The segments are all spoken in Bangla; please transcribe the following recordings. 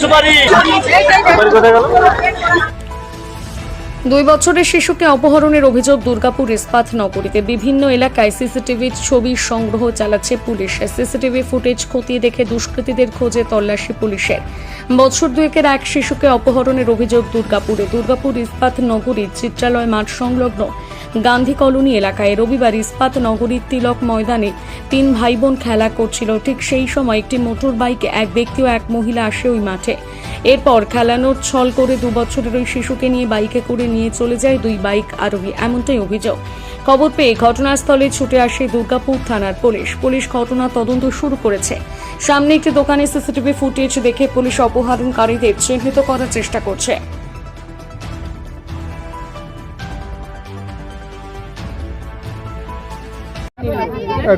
सुपारी দুই বছরের শিশুকে অপহরণের অভিযোগ দুর্গাপুর ইস্পাত নগরীতে। বিভিন্ন এলাকায় সিসিটিভির ছবি সংগ্রহ চালাচ্ছে পুলিশ। সিসিটিভি ফুটেজ খতিয়ে দেখে দুষ্কৃতীদের খোঁজে তল্লাশি পুলিশের। বছর দুয়েকের এক শিশুকে অপহরণের অভিযোগ দুর্গাপুরে। দুর্গাপুর ইস্পাত নগরীর চিত্রালয় মাঠ সংলগ্ন গান্ধী কলোনি এলাকায় রবিবার ইস্পাত নগরীর তিলক ময়দানে তিন ভাই বোন খেলা করছিল। ঠিক সেই সময় একটি মোটর বাইকে এক ব্যক্তি ও এক মহিলা আসে ওই মাঠে। এরপর খেলানোর ছল করে দু বছরের ওই শিশুকে নিয়ে বাইকে করে নিয়ে চলে যায় দুই বাইক আরোহী এমনটাই অভিযোগ। খবর পেয়ে ঘটনাস্থলে ছুটে আসে দুর্গাপুর থানার পুলিশ। পুলিশ ঘটনা তদন্ত শুরু করেছে। সামনে একটি দোকানে সিসিটিভি ফুটেজ দেখে পুলিশ অপহরণকারীদের চিহ্নিত করার চেষ্টা করছে।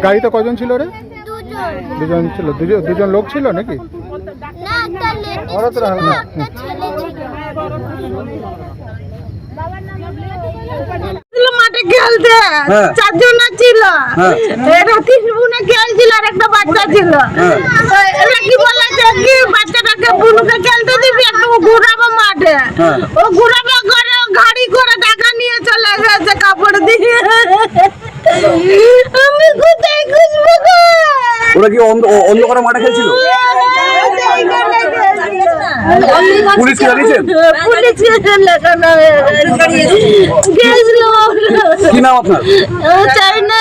গাড়িতে কজন ছিল রে? দুজন। দুজন ছিল। দুজন লোক ছিল নাকি? না একটা লেডিস ছিল একটা ছিল ছিল। মাঠে খেলতে। চারজন ছিল। এরা তিন বোনে খেলছিল আর একটা বাচ্চা ছিল। এরা কি বলেছে কি বাচ্চাটাকে বুনুকে খেলতে দিবি একটু ঘুরাবো মাঠে। ও ঘুরাবো করে গাড়ি করে টাকা নিয়ে চলে গেছে কাপড় দিয়ে। আমি কোথায় খুঁজবো ওরা কি অন্ধকারে মাঠে খেলছিল? পুলিশ জানিয়েছেন? পুলিশ কি নাম আপনার? চাইনা